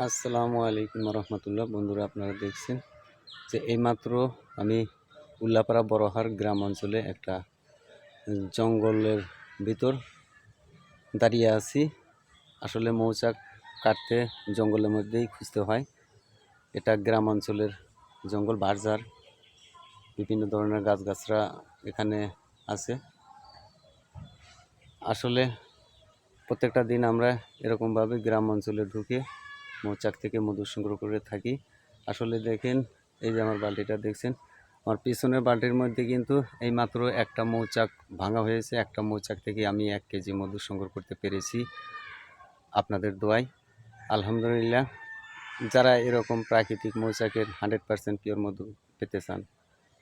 আসসালামু আলাইকুম রহমতুল্লাহ। বন্ধুরা, আপনারা দেখছেন যে এইমাত্র আমি উল্লাপাড়া বড়হার গ্রাম অঞ্চলে একটা জঙ্গলের ভিতর দাঁড়িয়ে আছি। আসলে মৌচাক কাটতে জঙ্গলের মধ্যেই খুঁজতে হয়। এটা গ্রাম অঞ্চলের জঙ্গল বারজার বিভিন্ন ধরনের গাছগাছরা এখানে আছে। আসলে প্রত্যেকটা দিন আমরা এরকমভাবে গ্রাম অঞ্চলে ঢুকে মৌচাক থেকে মধু সংগ্রহ করে থাকি। আসলে দেখেন, এই যে আমার বালতিটা দেখছেন, আমার পিছনের বালতির মধ্যে কিন্তু এই মাত্র একটা মৌচাক ভাঙা হয়েছে। একটা মৌচাক থেকে আমি এক কেজি মধু সংগ্রহ করতে পেরেছি আপনাদের দোয়ায়। আলহামদুলিল্লাহ, যারা এরকম প্রাকৃতিক মৌচাকের হান্ড্রেড পার্সেন্ট পিওর মধু পেতে চান,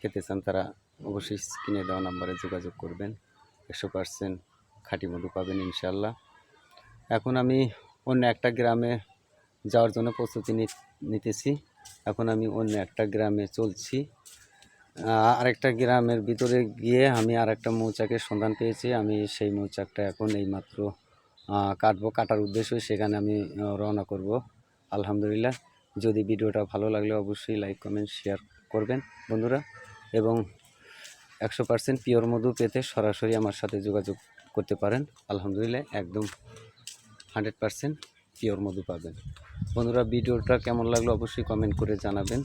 খেতে চান, তারা অবশ্যই স্ক্রিনে দেওয়া নাম্বারে যোগাযোগ করবেন। একশো পার্সেন্ট খাঁটি মধু পাবেন ইনশাল্লাহ এখন আমি অন্য একটা গ্রামে যাওয়ার জন্য প্রস্তুতি নিতেছি। এখন আমি অন্য একটা গ্রামে চলছি। আরেকটা গ্রামের ভিতরে গিয়ে আমি আরেকটা মৌচাকের সন্ধান পেয়েছি। আমি সেই মৌচাকটা এখন এইমাত্র কাটবো। কাটার উদ্দেশ্যে সেখানে আমি রওনা করব। আলহামদুলিল্লাহ। যদি ভিডিওটা ভালো লাগলে অবশ্যই লাইক, কমেন্ট, শেয়ার করবেন বন্ধুরা। এবং একশো পার্সেন্ট পিওর মধু পেতে সরাসরি আমার সাথে যোগাযোগ করতে পারেন। আলহামদুলিল্লাহ, একদম হান্ড্রেড পার্সেন্ট। পিওর মধু পাবেন? বন্ধুরা ভিডিওটা কেমন লাগল অবশ্যই কমেন্ট করে জানাবেন।